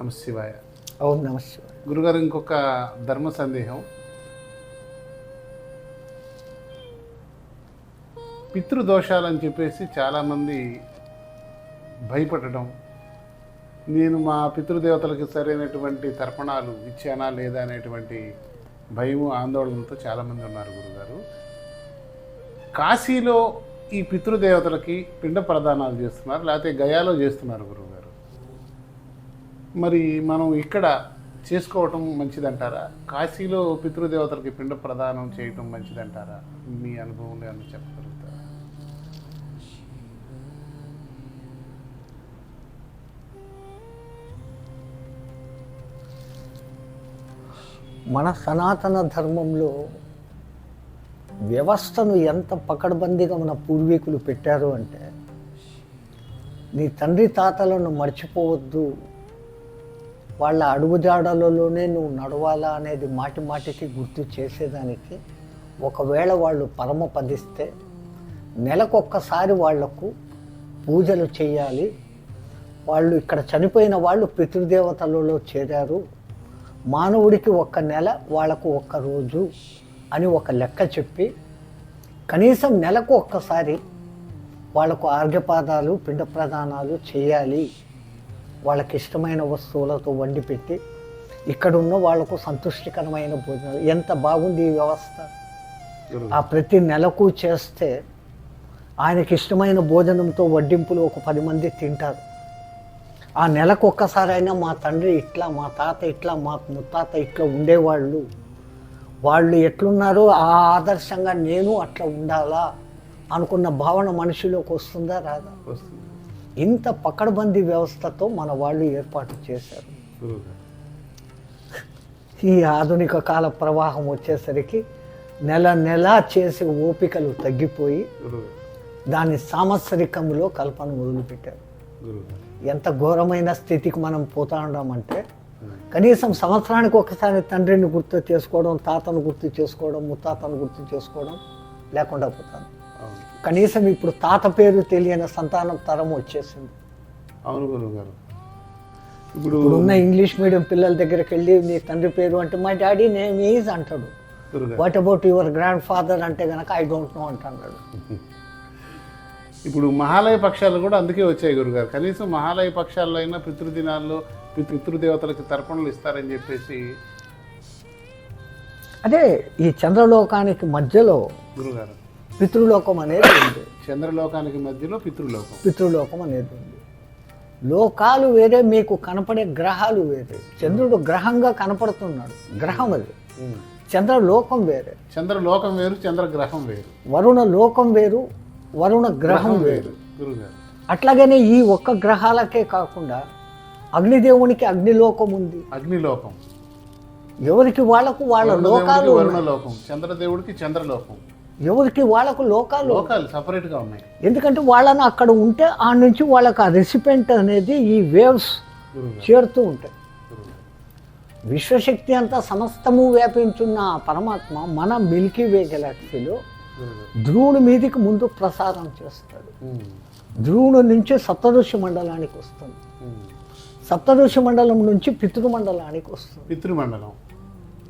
నమ శివాయ. ఓం నమస్తే గురుగారు ఇంకొక ధర్మ సందేహం. పితృదోషాలని చెప్పేసి చాలామంది భయపడటం. నేను మా పితృదేవతలకు సరైనటువంటి తర్పణాలు ఇచ్చానా లేదా అనేటువంటి భయము ఆందోళనతో చాలామంది ఉన్నారు గురుగారు. కాశీలో ఈ పితృదేవతలకి పిండ ప్రదానాలు చేస్తున్నారు లేకపోతే గయాలో చేస్తున్నారు గురువుగారు మరి మనం ఇక్కడ చేసుకోవటం మంచిదంటారా? కాశీలో పితృదేవతలకి పిండ ప్రదానం చేయటం మంచిదంటారా? మీ అనుభవంలో అని చెప్పగలుగుతారా? మన సనాతన ధర్మంలో వ్యవస్థను ఎంత పకడ్బందీగా మన పూర్వీకులు పెట్టారు అంటే నీ తండ్రి తాతలను మర్చిపోవద్దు వాళ్ళ అడుగుజాడలలోనే నువ్వు నడవాలా అనేది మాటి మాటికి గుర్తు చేసేదానికి ఒకవేళ వాళ్ళు పరమపదిస్తే నెలకొక్కసారి వాళ్ళకు పూజలు చేయాలి. వాళ్ళు ఇక్కడ చనిపోయిన వాళ్ళు పితృదేవతలలో చేరారు. మానవుడికి ఒక్క నెల వాళ్ళకు ఒక్క రోజు అని ఒక లెక్క చెప్పి కనీసం నెలకు ఒక్కసారి వాళ్ళకు ఆర్ఘ్యపాదాలు పిండ ప్రదానాలు చేయాలి. వాళ్ళకి ఇష్టమైన వస్తువులతో వండి పెట్టి ఇక్కడ ఉన్న వాళ్ళకు సంతుష్టికరమైన భోజనాలు. ఎంత బాగుంది ఈ వ్యవస్థ. ఆ ప్రతి నెలకు చేస్తే ఆయనకి ఇష్టమైన భోజనంతో వడ్డింపులు ఒక పది మంది తింటారు. ఆ నెలకు ఒక్కసారైనా మా తండ్రి ఇట్లా మా తాత ఇట్లా మా ముత్తాత ఇట్లా ఉండేవాళ్ళు. వాళ్ళు ఎట్లున్నారో ఆ ఆదర్శంగా నేను అట్లా ఉండాలా అనుకున్న భావన మనిషిలోకి వస్తుందా రాదా? వస్తుంది. ఇంత పకడ్బందీ వ్యవస్థతో మన వాళ్ళు ఏర్పాటు చేశారు. ఈ ఆధునిక కాల ప్రవాహం వచ్చేసరికి నెల నెల చేసే ఓపికలు తగ్గిపోయి దాన్ని సాంవత్సరికంలో కల్పన మొదలుపెట్టారు. ఎంత ఘోరమైన స్థితికి మనం పోతా ఉన్నామంటే కనీసం సంవత్సరానికి ఒకసారి తండ్రిని గుర్తు చేసుకోవడం తాతను గుర్తు చేసుకోవడం ముత్తాతను గుర్తు చేసుకోవడం లేకుండా పోతాను కనీసం ఇప్పుడు తాత పేరు తెలియని సంతానం తరం వచ్చేసింది. అవును గురువుగారు. ఇప్పుడు ఇప్పుడున్న ఇంగ్లీష్ మీడియం పిల్లల దగ్గరికి వెళ్ళి నీ తండ్రి పేరు అంటే మై డాడీ నేమ్ ఈజ్ అంటాడు. What about your grandfather అంటే కనుక ఐ డోంట్ నో అంటున్నాడు. ఇప్పుడు మహాలయ పక్షాలు కూడా అందుకే వచ్చాయి గురుగారు కనీసం మహాలయ పక్షాల్లో అయినా పితృదినాల్లో పితృ పితృదేవతలకి తర్పణలు ఇస్తారని చెప్పేసి అదే ఈ చంద్రలోకానికి మధ్యలో గురుగారు పితృలోకం అనేది ఉంది. చంద్రలోకానికి మధ్యలో పితృలోకం. పితృలోకం అనేది ఉంది. లోకాలు వేరే మీకు కనపడే గ్రహాలు వేరే. చంద్రుడు గ్రహంగా కనపడుతున్నాడు. గ్రహం అది. చంద్రలోకం వేరే. చంద్రలోకం వేరు చంద్రగ్రహం వేరు. వరుణ లోకం వేరు వరుణ గ్రహం వేరు. అట్లాగనే ఈ ఒక్క గ్రహాలకే కాకుండా అగ్నిదేవునికి అగ్నిలోకం ఉంది. అగ్నిలోకం. ఎవరికి? వాళ్ళకు వాళ్ళ లోకాలు వరుణలోకం చంద్రదేవుడికి చంద్రలోకం. ఎవరికి వాళ్ళకు లోకాలు లోకాలు separate గా ఉన్నాయి. ఎందుకంటే వాళ్ళని అక్కడ ఉంటే ఆ నుంచి వాళ్ళకి ఆ రెసిపెంట్ అనేది ఈ వేవ్స్ చేరుతూ ఉంటాయి. విశ్వశక్తి అంతా సమస్తము వ్యాపించున్న పరమాత్మ మన మిల్కీ వే గెలాక్సీలో ధ్రువుడి మీదికి ముందు ప్రసారం చేస్తాడు. ఉమ్, ధ్రువుడి నుంచి సప్తఋషి మండలానికి వస్తుంది. సప్తఋషి మండలం నుంచి పితృమండలానికి వస్తుంది. పితృమండలం.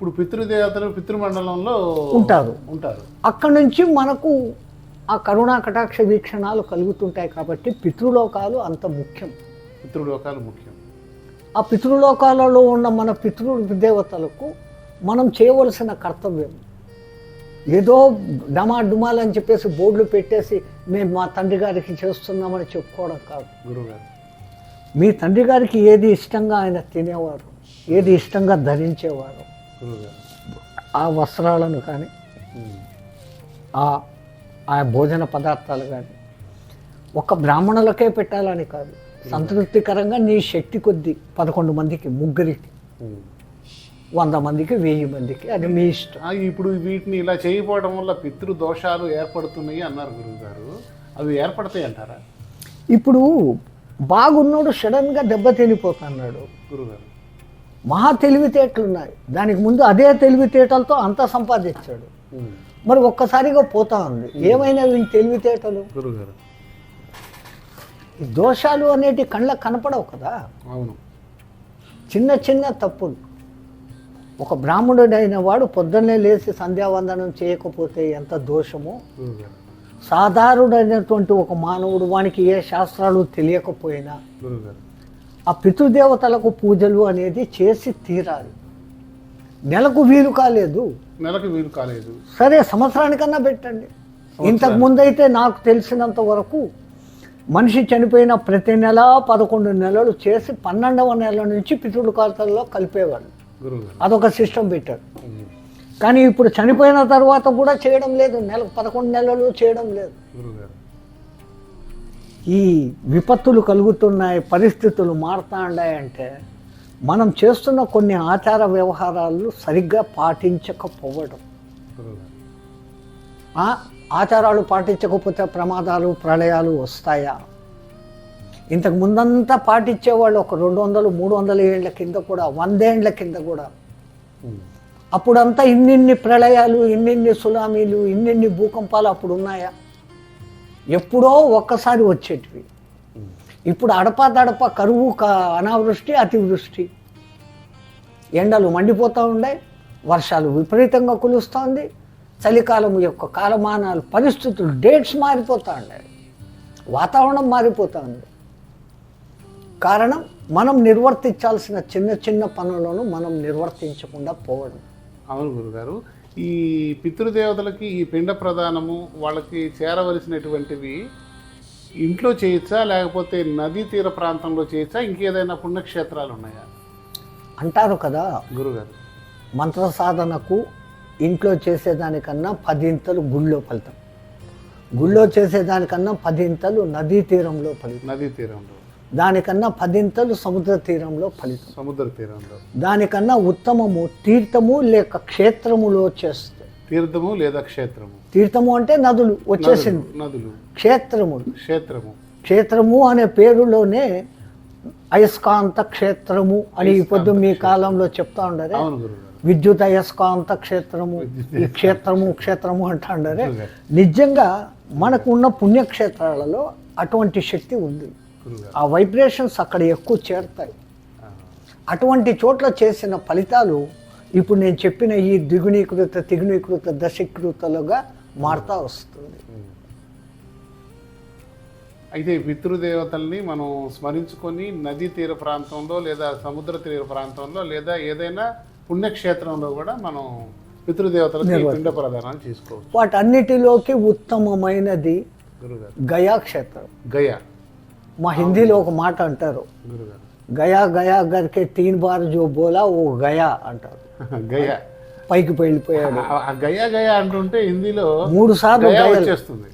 ఇప్పుడు పితృదేవతలు పితృమండలంలో ఉంటారు. ఉంటారు. అక్కడి నుంచి మనకు ఆ కరుణా కటాక్ష వీక్షణాలు కలుగుతుంటాయి కాబట్టి పితృలోకాలు అంత ముఖ్యం. పితృలోకాలు ముఖ్యం. ఆ పితృలోకాలలో ఉన్న మన పితృ దేవతలకు మనం చేయవలసిన కర్తవ్యం. ఏదో డమా డుమాల్ అని చెప్పేసి బోర్డులు పెట్టేసి మేము మా తండ్రి గారికి చేస్తున్నామని చెప్పుకోవడం కాదు. గురుగారు. మీ తండ్రి గారికి ఏది ఇష్టంగా ఆయన తినేవారు ఏది ఇష్టంగా ధరించేవారు ఆ వస్త్రాలను కానీ ఆ ఆ భోజన పదార్థాలు కానీ ఒక బ్రాహ్మణులకే పెట్టాలని కాదు. సంతృప్తికరంగా నీ శక్తి కొద్దీ పదకొండు మందికి ముగ్గురికి. వంద మందికి వెయ్యి మందికి అది మీ ఇష్టం. ఇప్పుడు వీటిని ఇలా చేయకపోవడం వల్ల పితృదోషాలు ఏర్పడుతున్నాయి అన్నారు గురువుగారు. అవి ఏర్పడతాయి అంటారా? ఇప్పుడు బాగున్నోడు సడన్గా దెబ్బ తినిపోతున్నాడు. గురుగారు మహా తెలివితేటలున్నాయి దానికి ముందు అదే తెలివితేటలతో అంతా సంపాదించాడు. మరి ఒక్కసారిగా పోతా ఉంది. ఏమైనా వీని తెలివితేటలు? ఈ దోషాలు అనేటి కళ్ళకు కనపడవు కదా. అవును. చిన్న చిన్న తప్పులు. ఒక బ్రాహ్మణుడైన వాడు పొద్దున్నే లేచి సంధ్యావందనం చేయకపోతే ఎంత దోషమో? గురుగారు. సాధారణమైనటువంటి ఒక మానవుడు వానికి ఏ శాస్త్రాలు తెలియకపోయినా ఆ పితృదేవతలకు పూజలు అనేది చేసి తీరాలి. నెలకు వీలు కాలేదు. నెలకు వీలు కాలేదు. సరే సంవత్సరానికన్నా పెట్టండి. ఇంతకు ముందైతే నాకు తెలిసినంత వరకు మనిషి చనిపోయిన ప్రతి నెల పదకొండు నెలలు చేసి పన్నెండవ నెల నుంచి పితృడు ఖాతాల్లో కలిపేవాళ్ళు అదొక సిస్టమ్ పెట్టారు. కానీ ఇప్పుడు చనిపోయిన తర్వాత కూడా చేయడం లేదు. నెల పదకొండు నెలలు చేయడం లేదు. గురుగారు ఈ విపత్తులు కలుగుతున్నాయి పరిస్థితులు మారుతున్నాయి మనం చేస్తున్న కొన్ని ఆచార వ్యవహారాలు సరిగ్గా పాటించకపోవడం. ఆచారాలు పాటించకపోతే ప్రమాదాలు ప్రళయాలు వస్తాయా? ఇంతకు ముందంతా పాటించేవాళ్ళు ఒక రెండు వందలు మూడు వందల ఏళ్ళ కింద కూడా వందేండ్ల కింద కూడా. అప్పుడంతా ఇన్నిన్ని ప్రళయాలు ఇన్నిన్ని సునామీలు ఇన్నిన్ని భూకంపాలు అప్పుడు ఉన్నాయా? ఎప్పుడో ఒక్కసారి వచ్చేటివి. ఇప్పుడు అడపా దడప కరువు క- అనావృష్టి అతివృష్టి. ఎండలు మండిపోతూ ఉన్నాయి వర్షాలు విపరీతంగా కులుస్తోంది చలికాలం యొక్క కాలమానాలు పరిస్థితులు డేట్స్ మారిపోతూ ఉన్నాయి. వాతావరణం మారిపోతూ ఉంది. కారణం మనం నిర్వర్తించాల్సిన చిన్న చిన్న పనులను మనం నిర్వర్తించకుండా పోవడం. అవును గురుగారు. ఈ పితృదేవతలకి ఈ పిండ ప్రదానము వాళ్ళకి చేరవలసినటువంటివి ఇంట్లో చేయొచ్చా లేకపోతే నదీ తీర ప్రాంతంలో చేయొచ్చా ఇంకేదైనా పుణ్యక్షేత్రాలు ఉన్నాయా? అంటారు కదా గురుగారు. మంత్ర సాధనకు ఇంట్లో చేసేదానికన్నా పదింతలు గుళ్ళో ఫలితం. గుళ్ళో చేసేదానికన్నా పదింతలు నదీ తీరంలో ఫలితం. నదీ తీరంలో. దానికన్నా పదింతలు సముద్ర తీరంలో ఫలితం. సముద్ర తీరంలో. దానికన్నా ఉత్తమము తీర్థము లేక క్షేత్రములో చేస్తే. తీర్థము లేదా క్షేత్రము? తీర్థము అంటే నదులు వచ్చేసింది. నదులు, క్షేత్రములు క్షేత్రము. క్షేత్రము. అనే పేరులోనే అయస్కాంత క్షేత్రము అని ఈ పొద్దు మీ కాలంలో చెప్తా ఉండరే. విద్యుత్ అయస్కాంత క్షేత్రము ఈ క్షేత్రము క్షేత్రము అంటాండరే నిజంగా మనకు ఉన్న పుణ్యక్షేత్రాలలో అటువంటి శక్తి ఉంది. ఆ వైబ్రేషన్స్ అక్కడ ఎక్కువ చేరుతాయి. అటువంటి చోట్ల చేసిన ఫలితాలు ఇప్పుడు నేను చెప్పిన ఈ ద్విగుణీకృత తిగుణీకృత దశీకృతలుగా మారుతా వస్తుంది. అయితే పితృదేవతల్ని మనం స్మరించుకొని నదీ తీర ప్రాంతంలో లేదా సముద్ర తీర ప్రాంతంలో లేదా ఏదైనా పుణ్యక్షేత్రంలో కూడా మనం పితృదేవతలకి పిండ ప్రదానాలు చేసుకోవచ్చు. వాటన్నిటిలోకి ఉత్తమమైనది గయా క్షేత్రం గయా. మా హిందీలో ఒక మాట అంటారు. గయా గయా గరికే తీన్ బార్ జో బోలా ఓ గయా అంటారు. గయా. పైకి వెళ్ళిపోయాడు. ఆ గయా గయా అంటుంటే హిందీలో మూడు సార్లు వచ్చేస్తుంది.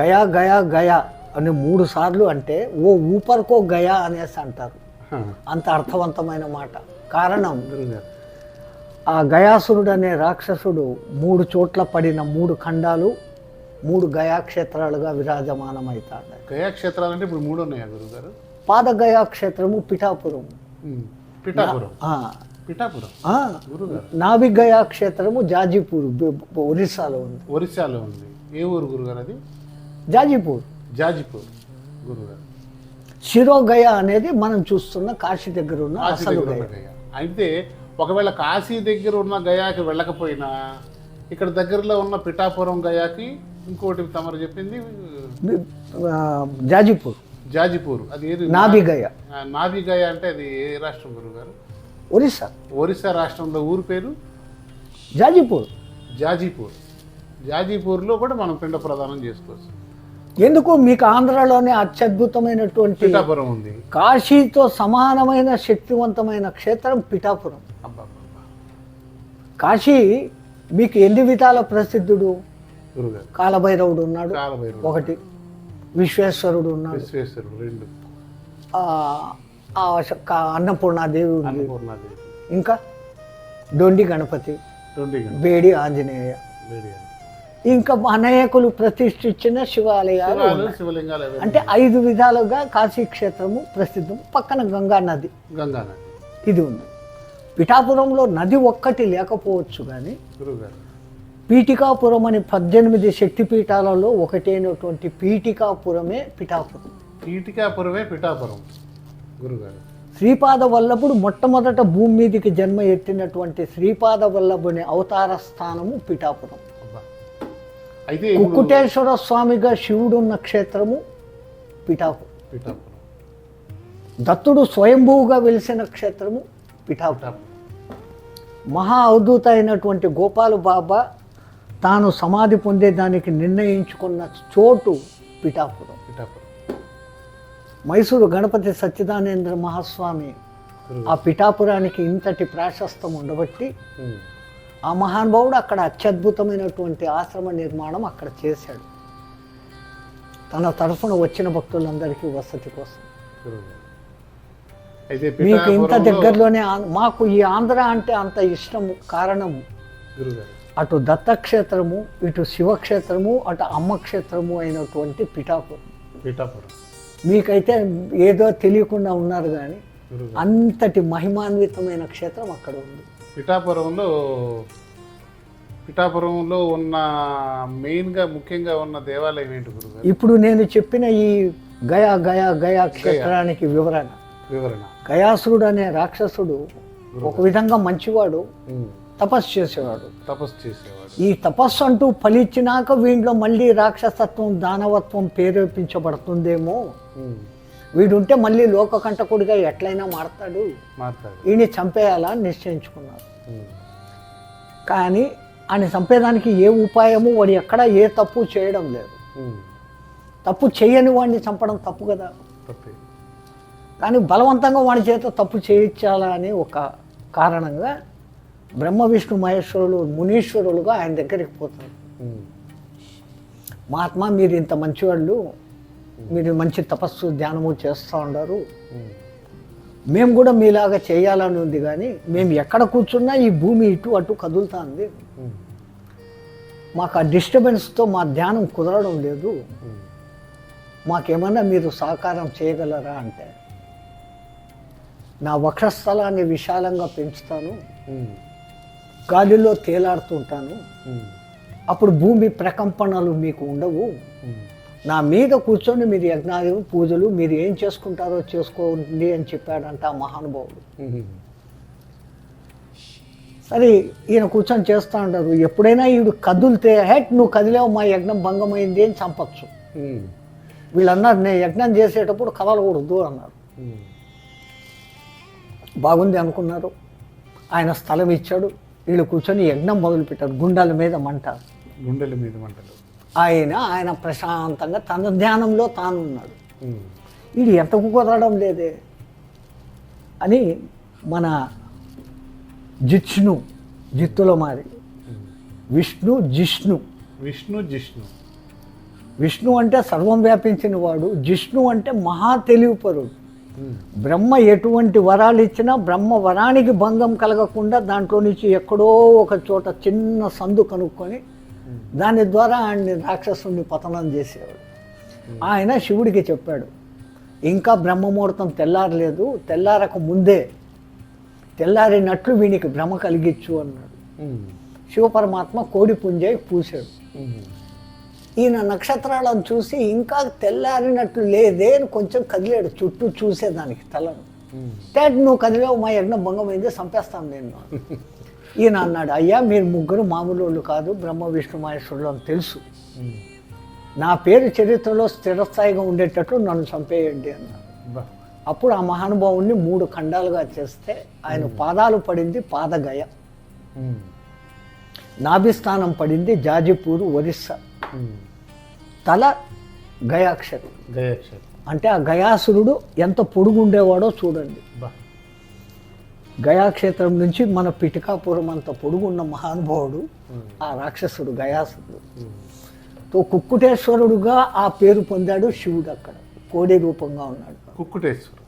గయా గయా గయా అని మూడు సార్లు అంటే ఓ ఊపర్కో గయా అనేసి అంటారు. అంత అర్థవంతమైన మాట. కారణం గురుగారు. ఆ గయాసురుడు అనే రాక్షసుడు మూడు చోట్ల పడిన మూడు ఖండాలు మూడు గయాక్షేత్రాలుగా విరాజమానమవుతాడు గయా క్షేత్రాలు అంటే ఇప్పుడు మూడు ఉన్నాయా గురుగారు పాద గయాక్షేత్రము పిఠాపురం. పిఠాపురం పిఠాపురం. ఆ, గురుగారు నాభి గయాక్షేత్రము జాజీపూర్ ఒరిస్సాలో ఉంది. ఒరిస్సాలో ఉంది. ఏ ఊరు గురుగారు అది? జాజీపూర్. జాజిపూర్ గురుగారు శిరోగయ అనేది మనం చూస్తున్న కాశీ దగ్గర ఉన్న అసలు అయితే ఒకవేళ కాశీ దగ్గర ఉన్న గయాకి వెళ్ళకపోయినా ఇక్కడ దగ్గరలో ఉన్న పిఠాపురం గయాకి ఇంకోటి తమరు చెప్పింది జాజీపూర్. జాజిపూర్. అది ఏది? నాభి గయ ఆ, నాభి గయ అంటే అది ఏ రాష్ట్రం గురుగారు? ఒరిస్సా. ఒరిస్సా రాష్ట్రంలో ఊరు పేరు? జాజీపూర్. జాజీపూర్. జాజీపూర్లో కూడా మనం పిండ ప్రదానం చేసుకోవచ్చు. ఎందుకు? మీకు ఆంధ్రలోనే అత్యద్భుతమైనటువంటి పిఠాపురం ఉంది. కాశీతో సమానమైన శక్తివంతమైన క్షేత్రం పిఠాపురం. కాశీ మీకు ఎన్ని విధాల ప్రసిద్ధుడు? కాలభైరవుడు ఉన్నాడు. ఒకటి. విశ్వేశ్వరుడు ఉన్నాడు. విశ్వేశ్వరుడు రెండు. అన్నపూర్ణాదేవి ఇంకా డొండి గణపతి బేడి ఆంజనేయ. ఇంకా అనేకులు ప్రతిష్ఠించిన శివాలయాలు అంటే ఐదు విధాలుగా కాశీ క్షేత్రము ప్రసిద్ధం. పక్కన గంగా నది. గంగా నది. ఇది ఉంది. పిఠాపురంలో నది ఒక్కటి లేకపోవచ్చు కానీ పీఠికాపురం అని పద్దెనిమిది శక్తిపీఠాలలో ఒకటైనటువంటి పీఠికాపురమే పిఠాపురం. ఈటికాపురమే పిఠాపురం గురుగారు. శ్రీపాద వల్లభుడు మొట్టమొదట భూమి మీదికి జన్మ ఎత్తినటువంటి శ్రీపాద వల్లభుని అవతార స్థానము పిఠాపురం. అయితే కుక్కుటేశ్వర స్వామిగా శివుడు ఉన్న క్షేత్రము పిఠాపురం. పిఠాపురం. దత్తుడు స్వయంభూగా వెలిసిన క్షేత్రము పిఠాపురం. పిఠాపురం. మహా అవధూత అయినటువంటి గోపాల బాబా తాను సమాధి పొందేదానికి నిర్ణయించుకున్న చోటు పిఠాపురం. పిఠాపురం. మైసూరు గణపతి సచ్చిదానేంద్ర మహాస్వామి ఆ పిఠాపురానికి ఇంతటి ప్రాశస్తం ఉండబట్టి. ఆ మహానుభావుడు అక్కడ అత్యద్భుతమైనటువంటి ఆశ్రమ నిర్మాణం అక్కడ చేశాడు. తన తరఫున వచ్చిన భక్తులందరికీ వసతి కోసం. మీకు ఇంత దగ్గరలోనే మాకు ఈ ఆంధ్ర అంటే అంత ఇష్టం కారణం గురుగారు. అటు దత్తక్షేత్రము ఇటు శివక్షేత్రము అటు అమ్మ క్షేత్రము అయినటువంటి పిఠాపురం. పిఠాపురం. మీకైతే ఏదో తెలియకుండా ఉన్నారు కానీ అంతటి మహిమాన్వితమైన క్షేత్రం అక్కడ ఉంది. పిఠాపురంలో పిఠాపురంలో ఉన్న మెయిన్గా ముఖ్యంగా ఉన్న దేవాలయం ఏంటి గురుగారు? ఇప్పుడు నేను చెప్పిన ఈ గయా గయా గయా క్షేత్రానికి వివరణ. వివరణ. గయాసురుడు అనే రాక్షసుడు ఒక విధంగా మంచివాడు. తపస్సు చేసేవాడు. తపస్సు చేసేవాడు. ఈ తపస్సు అంటూ ఫలించినాక వీడిలో మళ్ళీ రాక్షసత్వం దానవత్వం ప్రేరేపించబడుతుందేమో. వీడుంటే మళ్ళీ లోకకంటకుడిగా ఎట్లయినా మారతాడు. ఈయన్ని చంపేయాలా? నిశ్చయించుకున్నారు. కానీ ఆయన చంపేదానికి ఏ ఉపాయము వాడు ఎక్కడ ఏ తప్పు చేయడం లేదు. తప్పు చేయని వాడిని చంపడం తప్పు కదా. కానీ బలవంతంగా వాడి చేత తప్పు చేయించాలా అని ఒక కారణంగా బ్రహ్మ విష్ణు మహేశ్వరులు మునీశ్వరులుగా ఆయన దగ్గరికి పోతారు. ఉమ్. మహాత్మా మీరు ఇంత మంచివాళ్ళు మీరు మంచి తపస్సు ధ్యానము చేస్తూ ఉన్నారు. మేము కూడా మీలాగా చేయాలని ఉంది కానీ మేము ఎక్కడ కూర్చున్నా ఈ భూమి ఇటు అటు కదులుతుంది. మాకు ఆ డిస్టర్బెన్స్తో మా ధ్యానం కుదరడం లేదు. మాకేమన్నా మీరు సహకారం చేయగలరా అంటే నా వక్షస్థలాన్ని విశాలంగా పెంచుతాను. గాలిలో తేలాడుతుంటాను. అప్పుడు భూమి ప్రకంపనలు మీకు ఉండవు. నా మీద కూర్చొని మీరు యజ్ఞాలు పూజలు మీరు ఏం చేసుకుంటారో చేసుకోండి అని చెప్పాడంట ఆ మహానుభావుడు. సరే ఈయన కూర్చొని చేస్తూ ఉంటారు ఎప్పుడైనా ఈడు కదులితే హెట్ నువ్వు కదిలేవు మా యజ్ఞం భంగమైంది అని చంపచ్చు. వీళ్ళు అన్నారు నేను యజ్ఞం చేసేటప్పుడు కదలకూడదు అన్నారు. బాగుంది అనుకున్నారు ఆయన స్థలం ఇచ్చాడు వీళ్ళు కూర్చొని యజ్ఞం మొదలుపెట్టారు. గుండాల మీద మంట. గుండెల మీద మంటలు. ఆయన ఆయన ప్రశాంతంగా తన ధ్యానంలో తాను ఉన్నాడు. ఇది ఎంతకు కుదరడం లేదే అని మన జిష్ణు జిత్తుల మారి. విష్ణు జిష్ణు. విష్ణు జిష్ణు. విష్ణు అంటే సర్వం వ్యాపించిన వాడు జిష్ణు అంటే మహా తెలివిపరుడు. బ్రహ్మ ఎటువంటి వరాలు ఇచ్చినా బ్రహ్మ వరానికి భంగం కలగకుండా దాంట్లో నుంచి ఎక్కడో ఒక చోట చిన్న సందు కనుక్కొని దాని ద్వారా ఆయన్ని రాక్షసుని పతనం చేసేవాడు ఆయన శివుడికి చెప్పాడు ఇంకా బ్రహ్మముహూర్తం తెల్లారలేదు తెల్లారక ముందే తెల్లారినట్లు వీనికి భ్రమ కలిగించు అన్నాడు. శివపరమాత్మ కోడి పుంజై పూసాడు ఉమ్. ఈయన నక్షత్రాలను చూసి ఇంకా తెల్లారినట్లు లేదే అని కొంచెం కదిలాడు చుట్టూ చూసేదానికి తలను. డాడ్ నువ్వు కదిలేవు మా యజ్ఞం భంగమైంది చంపేస్తాను నేను ఈయన అన్నాడు అయ్యా మీరు ముగ్గురు మామూలు వాళ్ళు కాదు బ్రహ్మ విష్ణు మహేశ్వరులు అని తెలుసు. నా పేరు చరిత్రలో స్థిరస్థాయిగా ఉండేటట్లు నన్ను చంపేయండి అన్నాడు. అప్పుడు ఆ మహానుభావుణ్ణి మూడు ఖండాలుగా చేస్తే ఆయన పాదాలు పడింది పాదగయ. నాభిస్థానం పడింది జాజిపూరు ఒరిస్సా. తల గయాక్షరి. గయాక్షరి. అంటే ఆ గయాసురుడు ఎంత పొడుగు ఉండేవాడో చూడండి గయాక్షేత్రం నుంచి మన పిటికాపురం అంత పొడుగున్న మహానుభావుడు. ఆ రాక్షసుడు గయాసురుడు. తో కుక్కుటేశ్వరుడుగా ఆ పేరు పొందాడు శివుడు అక్కడ. కోడి రూపంగా ఉన్నాడు. కుక్కుటేశ్వరు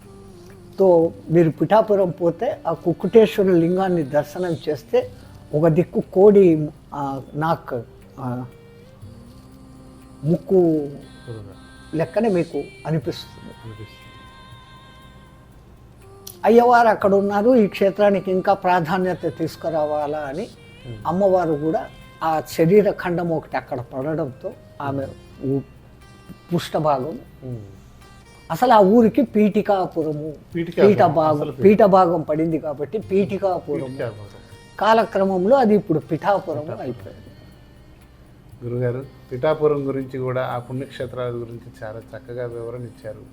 తో మీరు పిఠాపురం పోతే ఆ కుక్కుటేశ్వర లింగాన్ని దర్శనం చేస్తే ఒక దిక్కు కోడి నాక్ ముక్కు లెక్కనే మీకు అనిపిస్తుంది అయ్యవారు అక్కడ ఉన్నారు ఈ క్షేత్రానికి ఇంకా ప్రాధాన్యత తీసుకురావాలా అని అమ్మవారు కూడా ఆ శరీర ఖండం ఒకటి అక్కడ పడడంతో ఆమె ఉమ్. అసలు ఆ ఊరికి పీఠికాపురము పీఠికాపురం, పీఠ భాగం పీఠ భాగం పడింది కాబట్టి పీఠికాపురం. కాలక్రమంలో అది ఇప్పుడు పిఠాపురం అయిపోయింది. గురుగారు పిఠాపురం గురించి కూడా ఆ పుణ్యక్షేత్రాల గురించి చాలా చక్కగా వివరణ ఇచ్చారు.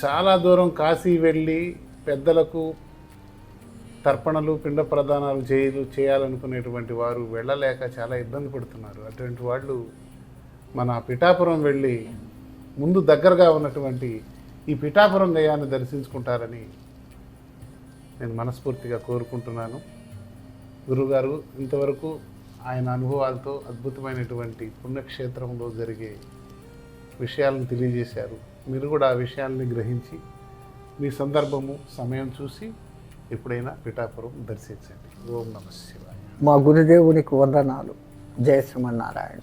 చాలా దూరం కాశీ వెళ్ళి పెద్దలకు తర్పణలు పిండ ప్రదానాలు చేయలు చేయాలనుకునేటువంటి వారు వెళ్ళలేక చాలా ఇబ్బంది పడుతున్నారు. అటువంటి వాళ్ళు మన పిఠాపురం వెళ్ళి ముందు దగ్గరగా ఉన్నటువంటి ఈ పిఠాపురం గయాన్ని దర్శించుకుంటారని నేను మనస్ఫూర్తిగా కోరుకుంటున్నాను. గురుగారు ఇంతవరకు ఆయన అనుభవాలతో అద్భుతమైనటువంటి పుణ్యక్షేత్రంలో జరిగే విషయాలను తెలియజేశారు. మీరు కూడా ఆ విషయాల్ని గ్రహించి మీ సందర్భము సమయం చూసి ఎప్పుడైనా పిఠాపురం దర్శించండి. ఓం నమ శివాయ. మా గురుదేవునికి వందనాలు. జయ శ్రీమన్నారాయణ.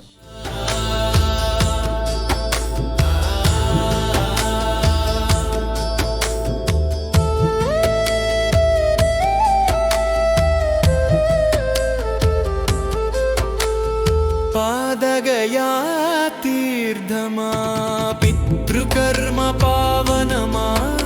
पादगया तीर्थमा पितृकर्म पावनमा।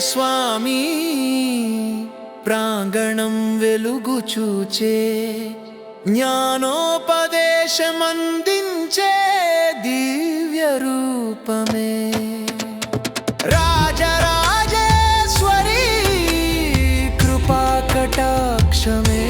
స్వామి ప్రాంగణం వెలుగు చూచే జ్ఞానోపదేశమందించే దివ్య రూపమే. రాజరాజేశ్వరీ కృపా కటాక్షమే